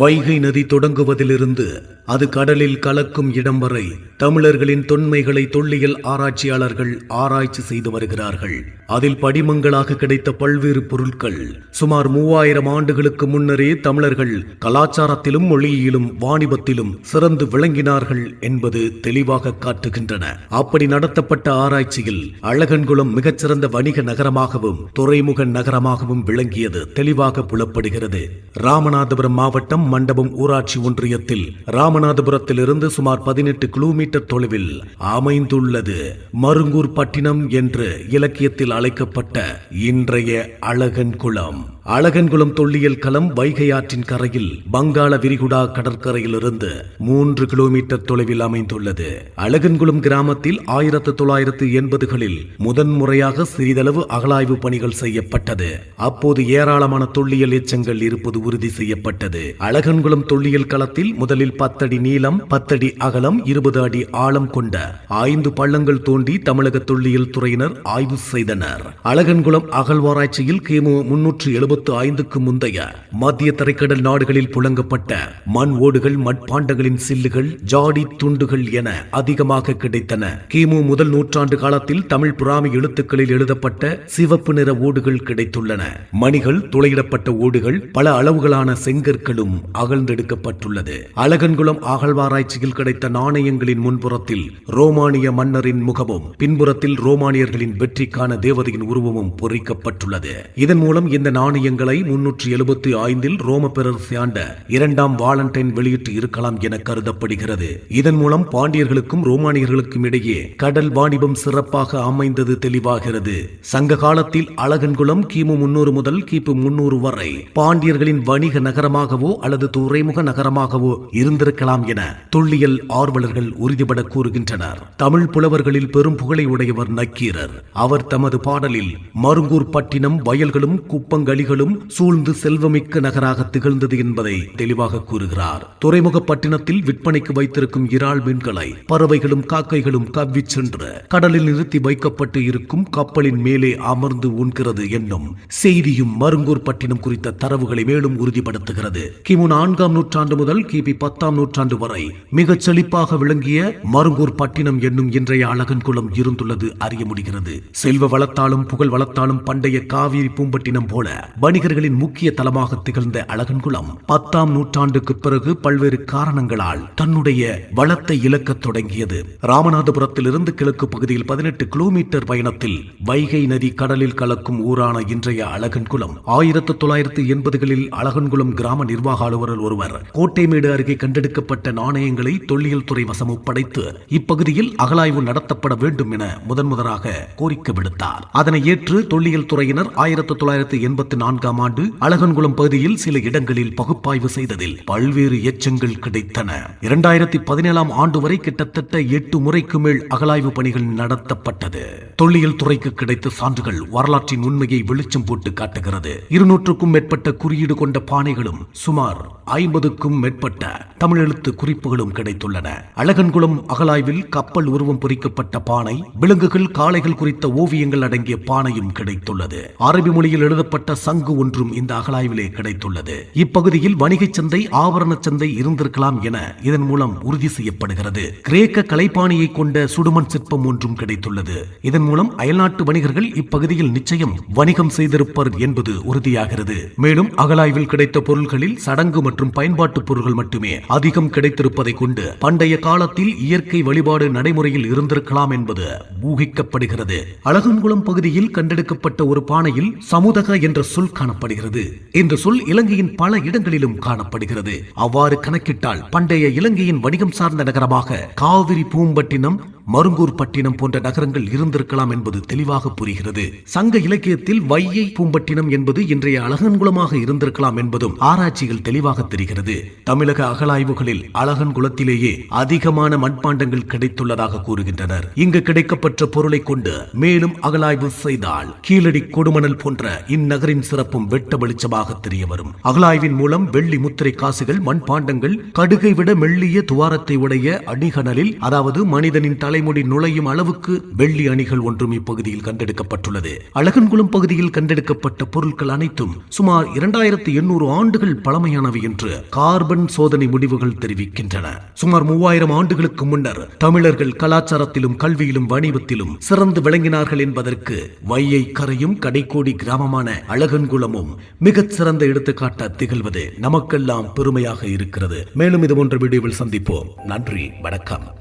வைகை நதி தொடங்குவதிலிருந்து அது கடலில் கலக்கும் இடம் வரை தமிழர்களின் தொன்மைகளை தொல்லியல் ஆராய்ச்சியாளர்கள் ஆராய்ச்சி செய்து வருகிறார்கள். அதில் படிமங்களாக கிடைத்த பல்வேறு பொருட்கள். சுமார் மூவாயிரம் ஆண்டுகளுக்கு முன்னரே தமிழர்கள் கலாச்சாரத்திலும் மொழியிலும் வாணிபத்திலும் சிறந்து விளங்கினார்கள் என்பது தெளிவாக காட்டுகின்றன. அப்படி நடத்தப்பட்ட ஆராய்ச்சியில் அழகன்குளம் மிகச்சிறந்த வணிக நகரமாகவும் துறைமுக நகரமாகவும் விளங்கியது தெளிவாக புலப்படுகிறது. ராமநாதபுரம் மாவட்டம் மண்டபம் ஊராட்சி ஒன்றியத்தில் ராமநாதபுரத்திலிருந்து சுமார் பதினெட்டு கிலோமீட்டர் தொலைவில் அமைந்துள்ளது. மருங்கூர் பட்டினம் என்று இலக்கியத்தில் அழைக்கப்பட்ட இன்றைய அழகன் குளம். அழகன்குளம் தொல்லியல் களம் வைகை ஆற்றின் கரையில் வங்காள விரிகுடா கடற்கரையிலிருந்து மூன்று கிலோமீட்டர் தொலைவில் அமைந்துள்ளது. அழகன்குளம் கிராமத்தில் ஆயிரத்து தொள்ளாயிரத்து எண்பதுகளில் முதன்முறையாக சிறிதளவு அகலாய்வு பணிகள் செய்யப்பட்டது. அப்போது ஏராளமான தொல்லியல் எச்சங்கள் இருப்பது உறுதி செய்யப்பட்டது. அழகன்குளம் தொல்லியல் களத்தில் முதலில் பத்தடி நீளம் பத்தடி அகலம் இருபது அடி ஆழம் கொண்ட ஐந்து பள்ளங்கள் தோண்டி தமிழக தொல்லியல் துறையினர் ஆய்வு செய்தனர். அழகன்குளம் அகழ்வாராய்ச்சியில் கிமு முன்னூற்று எழுபத்து ஐந்துக்கு முந்தைய மத்திய தரைக்கடல் நாடுகளில் புழங்கப்பட்ட மண் ஓடுகள் மட்பாண்டங்களின் சில்லுகள் ஜாடி துண்டுகள் என அதிகமாக கிடைத்தன. கிமு முதல் நூற்றாண்டு காலத்தில் தமிழ் புறாமி எழுத்துக்களில் எழுதப்பட்ட சிவப்பு நிற ஓடுகள் கிடைத்துள்ளன. மணிகள் துளையிடப்பட்ட ஓடுகள் பல அளவுகளான செங்கற்களும் அகழ்ந்தெடுக்கப்பட்டுள்ளது. அழகன்குளம் அகழ்வாராய்ச்சியில் கிடைத்த நாணயங்களின் முன்புறத்தில் ரோமானிய மன்னரின் முகமும் பின்புறத்தில் ரோமானியர்களின் வெற்றிக்கான தேவதையின் உருவமும் பொறிக்கப்பட்டுள்ளது. இதன் மூலம் இந்த நாணய காவியங்களை முன்னூற்றி எழுபத்தி ஐந்தில் ரோம பேரரசு ஆண்ட இரண்டாம் வாலண்டைன் வெளியிட்டு இருக்கலாம் என கருதப்படுகிறது. இதன் மூலம் பாண்டியர்களுக்கும் ரோமானியர்களுக்கும் இடையே கடல் வாணிபம் சிறப்பாக அமைந்தது தெளிவாகிறது. சங்க காலத்தில் அழகன்குளம் கிமு முன்னூறு முதல் கிபு முன்னூறு வரை பாண்டியர்களின் வணிக நகரமாகவோ அல்லது துறைமுக நகரமாகவோ இருந்திருக்கலாம் என தொல்லியல் ஆர்வலர்கள் உறுதிபட கூறுகின்றனர். தமிழ் புலவர்களில் பெரும் புகழை உடையவர் நக்கீரர். அவர் தமது பாடலில் மருங்கூர் பட்டினம் வயல்களும் குப்பங்களிகள் துறைகளும் சூழ்ந்து செல்வமிக்க நகராக திகழ்ந்தது என்பதை தெளிவாக கூறுகிறார். துறைமுக பட்டினத்தில் விற்பனைக்கு வைத்திருக்கும் இறால் மீன்களை பறவைகளும் காக்கைகளும் கவ்விச் சென்று கடலில் நிறுத்தி வைக்கப்பட்டு இருக்கும் கப்பலின் மேலே அமர்ந்து உண்கிறது என்னும் செய்தியும் மருங்கூர் பட்டினம் குறித்த தரவுகளை மேலும் உறுதிப்படுத்துகிறது. கிமு நான்காம் நூற்றாண்டு முதல் கிபி பத்தாம் நூற்றாண்டு வரை மிகச் செழிப்பாக விளங்கிய மருங்கூர் பட்டினம் என்னும் இன்றைய அழகன்குளம் இருந்துள்ளது அறிய முடிகிறது. செல்வ வளத்தாலும் புகழ் வளத்தாலும் பண்டைய காவிரி பூம்பட்டினம் போல வணிகர்களின் முக்கிய தலமாக திகழ்ந்த அழகன்குளம் பத்தாம் நூற்றாண்டுக்கு பிறகு பல்வேறு காரணங்களால் தன்னுடைய வளத்தை இழக்கத் தொடங்கியது. ராமநாதபுரத்திலிருந்து கிழக்கு பகுதியில் பதினெட்டு கிலோமீட்டர் பயணத்தில் வைகை நதி கடலில் கலக்கும் ஊரான இன்றைய அழகன்குளம் ஆயிரத்து தொள்ளாயிரத்து எண்பதுகளில் அழகன்குளம் கிராம நிர்வாக அலுவலர் ஒருவர் கோட்டைமேடு அருகே கண்டெடுக்கப்பட்ட நாணயங்களை தொல்லியல் துறை வசம் ஒப்படைத்து இப்பகுதியில் அகலாய்வு நடத்தப்பட வேண்டும் என முதன் முதலாக கோரிக்கை விடுத்தார். அதனை ஏற்று தொல்லியல் துறையினர் ஆயிரத்து தொள்ளாயிரத்து எண்பத்தி நான்காம் ஆண்டு அழகன்குளம் பகுதியில் சில இடங்களில் பகுப்பாய்வு செய்ததில் பல்வேறு எச்சங்கள் கிடைத்தன. இரண்டாயிரத்தி பதினேழாம் ஆண்டு வரை கிட்டத்தட்ட எட்டு முறைக்கு மேல் அகலாய்வு பணிகள் நடத்தப்பட்டது. தொல்லியல் துறைக்கு கிடைத்த சான்றுகள் வரலாற்றின் உண்மையை வெளிச்சம் போட்டு காட்டுகிறது. இருநூற்றுக்கும் மேற்பட்ட குறியீடு கொண்ட பானைகளும் சுமார் ஐம்பதுக்கும் மேற்பட்ட தமிழெழுத்து குறிப்புகளும் கிடைத்துள்ளன. அழகன்குளம் அகலாய்வில் கப்பல் உருவம் பொறிக்கப்பட்ட பானை விலங்குகள் காளைகள் குறித்த ஓவியங்கள் அடங்கிய பானையும் கிடைத்துள்ளது. அரபி மொழியில் எழுதப்பட்ட சங்கு ஒன்றும் இந்த அகலாய்விலே கிடைத்துள்ளது. இப்பகுதியில் வணிகச் சந்தை ஆபரண சந்தை இருந்திருக்கலாம் என இதன் மூலம் உறுதி செய்யப்படுகிறது. கிரேக்க கலைப்பாணியை கொண்ட சுடுமண் சிற்பம் ஒன்றும் கிடைத்துள்ளது. இதன் மூலம் அயல்நாட்டு வணிகர்கள் இப்பகுதியில் நிச்சயம் வணிகம் செய்திருப்பர் என்பது உறுதியாகிறது. மேலும் அகலாய்வில் கிடைத்த பொருள்களில் சடங்கு மற்றும் பயன்பாட்டு பொருட்கள் மட்டுமே அதிகம் கிடைத்திருப்பதை கொண்டு பண்டைய காலத்தில் இயற்கை வழிபாடு நடைமுறையில் இருந்திருக்கலாம் என்பது ஊகிக்கப்படுகிறது. அழகன்குளம் பகுதியில் கண்டெடுக்கப்பட்ட ஒரு பானையில் சமுதக என்ற சொல் காணப்படுகிறது. இந்த சொல் இலங்கையின் பல இடங்களிலும் காணப்படுகிறது. அவ்வாறு கணக்கிட்டால் பண்டைய இலங்கையின் வணிகம் சார்ந்த நகரமாக காவிரி பூம்பட்டினம் மருங்கூர் பட்டினம் போன்ற நகரங்கள் இருந்திருக்கலாம் என்பது தெளிவாக புரிகிறது. சங்க இலக்கியத்தில் வையை பூம்பட்டினம் என்பது இன்றைய அழகன்குளமாக இருந்திருக்கலாம் என்பதும் ஆராய்ச்சிகள் தெளிவாக தெரிகிறது. தமிழக அகலாய்வுகளில் அழகன்குளத்திலேயே அதிகமான மண்பாண்டங்கள் கிடைத்துள்ளதாக கூறுகின்றனர். இங்கு கிடைக்கப்பட்ட பொருளை கொண்டு மேலும் அகலாய்வு செய்தால் கீழடி கொடுமணல் போன்ற இந்நகரின் சிறப்பும் வெட்ட வெளிச்சமாக தெரிய வரும். அகலாய்வின் மூலம் வெள்ளி முத்திரை காசுகள் மண்பாண்டங்கள் கடுகை விட மெல்லிய துவாரத்தை உடைய அணிகணலில் அதாவது மனிதனின் தலை தலைமுடி நுழையும் அளவுக்கு வெள்ளி அணிகள் ஒன்றும் இப்பகுதியில் கண்டெடுக்கப்பட்டுள்ளது. அழகன்குளம் பகுதியில் கண்டெடுக்கப்பட்ட பொருட்கள் அனைத்தும் சுமார் இரண்டாயிரத்து எண்ணூறு ஆண்டுகள் பழமையானவை என்று கார்பன் சோதனை முடிவுகள் தெரிவிக்கின்றன. சுமார் மூவாயிரம் ஆண்டுகளுக்கு முன்னர் தமிழர்கள் கலாச்சாரத்திலும் கல்வியிலும் வணிகத்திலும் சிறந்து விளங்கினார்கள் என்பதற்கு வையை கரையும் கடைக்கோடி கிராமமான அழகன்குளமும் மிகச் சிறந்த எடுத்துக்காட்ட திகழ்வது நமக்கெல்லாம் பெருமையாக இருக்கிறது. மேலும் இது போன்ற வீடியோவில் சந்திப்போம். நன்றி வணக்கம்.